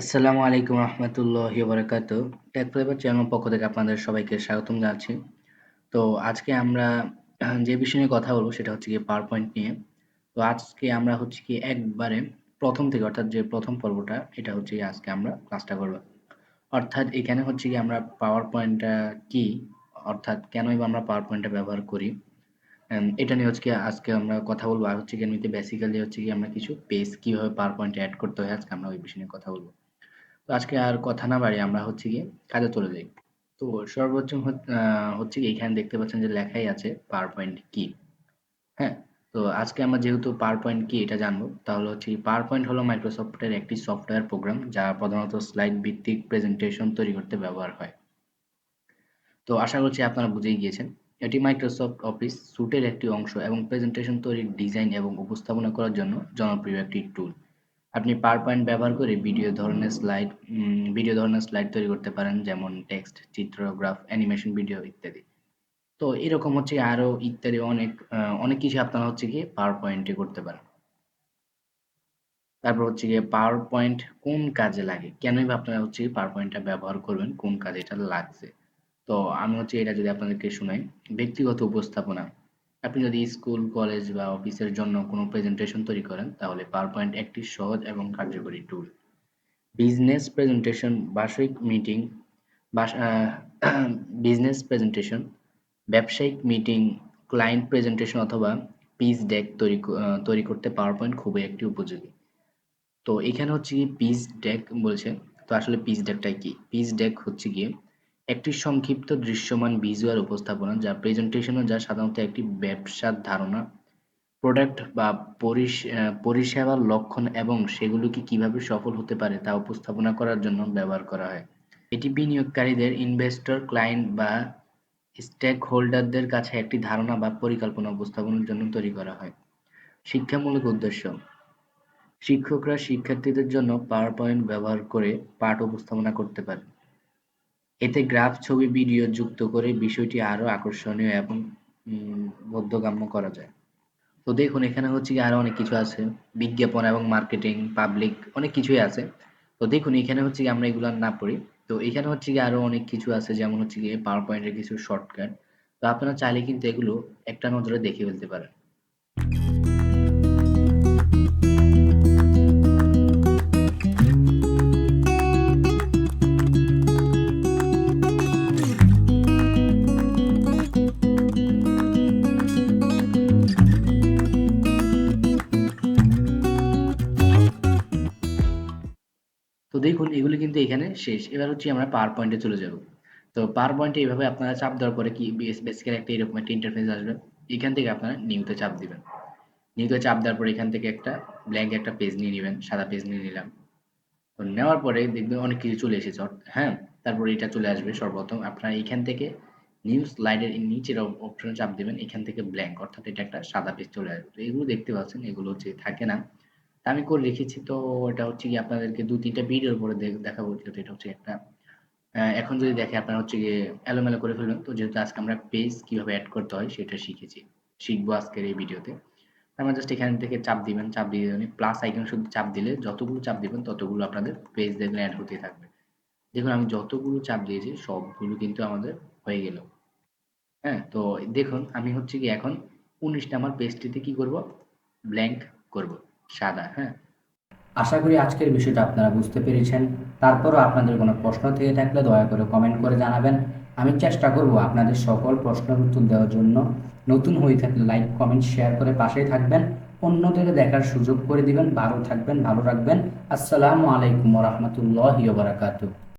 আসসালামু আলাইকুম রহমতুল্লাহ বারাকাতু টেক ফ্লেভার চ্যানেল পক্ষ থেকে আপনাদের সবাইকে স্বাগতম জানাচ্ছি। তো আজকে আমরা যে বিষয় নিয়ে কথা বলব সেটা হচ্ছে গিয়ে পাওয়ার পয়েন্ট নিয়ে। তো আজকে আমরা হচ্ছে কি একবারে প্রথম থেকে, অর্থাৎ যে প্রথম পর্বটা, এটা হচ্ছে কি আজকে আমরা ক্লাসটা করব। অর্থাৎ এখানে হচ্ছে কি আমরা পাওয়ার পয়েন্টটা কি, অর্থাৎ কেনই বা আমরা পাওয়ার পয়েন্টটা ব্যবহার করি এটা নিয়ে হচ্ছে কি আজকে আমরা কথা বলব। আর হচ্ছে কি এমনিতে বেসিক্যালি হচ্ছে কি আমরা কিছু পেজ কীভাবে পাওয়ার পয়েন্টে অ্যাড করতে হয়, আজকে আমরা ওই বিষয় নিয়ে কথা বলব। আজকে আর কথা না বাড়ি আমরা হচ্ছে গিয়ে কাজে চলে যাই। তো সর্বোচ্চ হচ্ছে কি এখানে দেখতে পাচ্ছেন যে লেখাই আছে পাওয়ার পয়েন্ট কি। হ্যাঁ তো আজকে আমরা যেহেতু পাওয়ার পয়েন্ট কি এটা জানব, তাহলে হচ্ছে পাওয়ার পয়েন্ট হলো মাইক্রোসফটের একটি সফটওয়্যার প্রোগ্রাম যা প্রধানত স্লাইড ভিত্তিক প্রেজেন্টেশন তৈরি করতে ব্যবহার হয়। তো আশা করছি আপনারা বুঝেই গিয়েছেন, এটি মাইক্রোসফট অফিস স্যুটের একটি অংশ এবং প্রেজেন্টেশন তৈরির ডিজাইন এবং উপস্থাপনা করার জন্য জনপ্রিয় একটি টুল আপনি পাওয়ার পয়েন্ট ব্যবহার করে ভিডিও ধরনের স্লাইড ভিডিও ধরনের স্লাইড তৈরি করতে পারেন, যেমন টেক্সট চিত্র গ্রাফ অ্যানিমেশন ভিডিও ইত্যাদি। তো এরকম হচ্ছে আরও ইত্যাদি অনেক অনেক কিছু আপনারা হচ্ছে গিয়ে পাওয়ার পয়েন্টে করতে পারেন। তারপর হচ্ছে গিয়ে পাওয়ার পয়েন্ট কোন কাজে লাগে? কেনই বা আপনারা হচ্ছে পাওয়ার পয়েন্টটা ব্যবহার করবেন, কোন কাজে এটা লাগছে? তো আমি হচ্ছে এটা যদি আপনাদেরকে শোনাই, ব্যক্তিগত উপস্থাপনা। আপনি যদি স্কুল, কলেজ বা অফিসের জন্য কোনো প্রেজেন্টেশন তৈরি করেন, তাহলে পাওয়ার পয়েন্ট একটি সহজ এবং কার্যকরী টুল বিজনেস প্রেজেন্টেশন বার্ষিক মিটিং বিজনেস প্রেজেন্টেশন ব্যবসায়িক মিটিং ক্লায়েন্ট প্রেজেন্টেশন অথবা পিচ ডেক তৈরি তৈরি করতে পাওয়ার পয়েন্ট খুবই একটি উপযোগী। তো এখানে হচ্ছে কি পিচ ডেক বলছে। তো আসলে পিচ ডেকটাই কি? পিচ ডেক হচ্ছে গিয়ে একটি সংক্ষিপ্ত দৃশ্যমান ভিজুয়াল উপস্থাপনা, যা প্রেজেন্টেশনও যা সাধারণত একটি ব্যবসার ধারণা প্রোডাক্ট বা পরিষ- পরিষেবার লক্ষণ এবং সেগুলোকে কীভাবে সফল হতে পারে তা উপস্থাপনা করার জন্য ব্যবহার করা হয়। এটি বিনিয়োগকারীদের ইনভেস্টর ক্লায়েন্ট বা স্টেক হোল্ডারদের কাছে একটি ধারণা বা পরিকল্পনা উপস্থাপনের জন্য তৈরি করা হয়। শিক্ষামূলক উদ্দেশ্য। শিক্ষকরা শিক্ষার্থীদের জন্য পাওয়ার পয়েন্ট ব্যবহার করে পাঠ উপস্থাপনা করতে পারে। এতে গ্রাফ, ছবি, ভিডিও যুক্ত করে বিষয়টি আরও আকর্ষণীয় এবং বোধগম্য করা যায়। তো দেখুন, এখানে হচ্ছে আরও অনেক কিছু আছে। বিজ্ঞাপন এবং মার্কেটিং, পাবলিক অনেক কিছুই আছে। তো দেখুন, এখানে হচ্ছে আমরা এগুলো না পড়ি। তো এখানে হচ্ছে কি আরও অনেক কিছু আছে, যেমন হচ্ছে পাওয়ার পয়েন্টের কিছু শর্টকাট তো আপনারা চাইলে কিন্তু এগুলো একটা নজরে দেখে ফেলতে পারেন। তো দেখুন, এগুলো কিন্তু এখানে শেষ। এবার হচ্ছে আমরা পাওয়ার পয়েন্টে চলে যাব। তো পাওয়ার পয়েন্টে এইভাবে আপনারা চাপ দেওয়ার পরে কি বেসিক্যালি একটা এরকম একটা ইন্টারফেস আসবে। এখান থেকে আপনারা নিউতে চাপ দিবেন। নিউতে চাপ দেওয়ার পরে এখান থেকে একটা ব্ল্যাঙ্ক একটা পেজ নিয়ে নেবেন, সাদা পেজ নিয়ে নিলাম। তো নেওয়ার পরে দেখবেন অনেক কিছু চলে এসেছে। হ্যাঁ তারপরে এটা চলে আসবে সর্বপ্রথম। আপনারা এখান থেকে নিউ স্লাইডের নিচের অপশনে চাপ দিবেন। এখান থেকে ব্ল্যাঙ্ক অর্থাৎ এটা একটা সাদা পেজ চলে আসবে। তো এগুলো দেখতে পাচ্ছেন, এগুলো হচ্ছে থাকে না। আমি করে রেখেছি, তো এটা হচ্ছে কি আপনাদেরকে দু তিনটা ভিডিওর পরে দেখ- দেখাবো যেহেতু এটা হচ্ছে একটা এখন যদি দেখে আপনারা হচ্ছে গিয়ে এলোমেলো করে ফেলবেন তো যেহেতু আজকে আমরা পেজ কীভাবে অ্যাড করতে হয় সেটা শিখেছি, শিখব আজকের এই ভিডিওতে আমরা জাস্ট এখান থেকে চাপ দিবেন, চাপ দিয়ে দেবেন প্লাস আইকন শুধু চাপ দিলে যতগুলো চাপ দিবেন ততগুলো আপনাদের পেজ দেখবেন অ্যাড হতে থাকবে। দেখুন আমি যতগুলো চাপ দিয়েছি সবগুলো কিন্তু আমাদের হয়ে গেল। হ্যাঁ তো দেখুন আমি হচ্ছে কি এখন উনিশটা আমার পেজটিতে কি করব? ব্ল্যাঙ্ক করব। সাদা হ্যাঁ। আশা করি আজকের বিষয়টা আপনারা বুঝতে পেরেছেন। তারপরও আপনাদের কোনো প্রশ্ন থেকে থাকলে দয়া করে কমেন্ট করে জানাবেন। আমি চেষ্টা করব আপনাদের সকল প্রশ্নের উত্তর দেওয়ার জন্য। নতুন হয়ে থাকলে লাইক, কমেন্ট, শেয়ার করে পাশেই থাকবেন। অন্যদের দেখার সুযোগ করে দিবেন। ভালো থাকবেন, ভালো রাখবেন। আসসালামু আলাইকুম রহমতুল্লাহ বারাকাতুহ।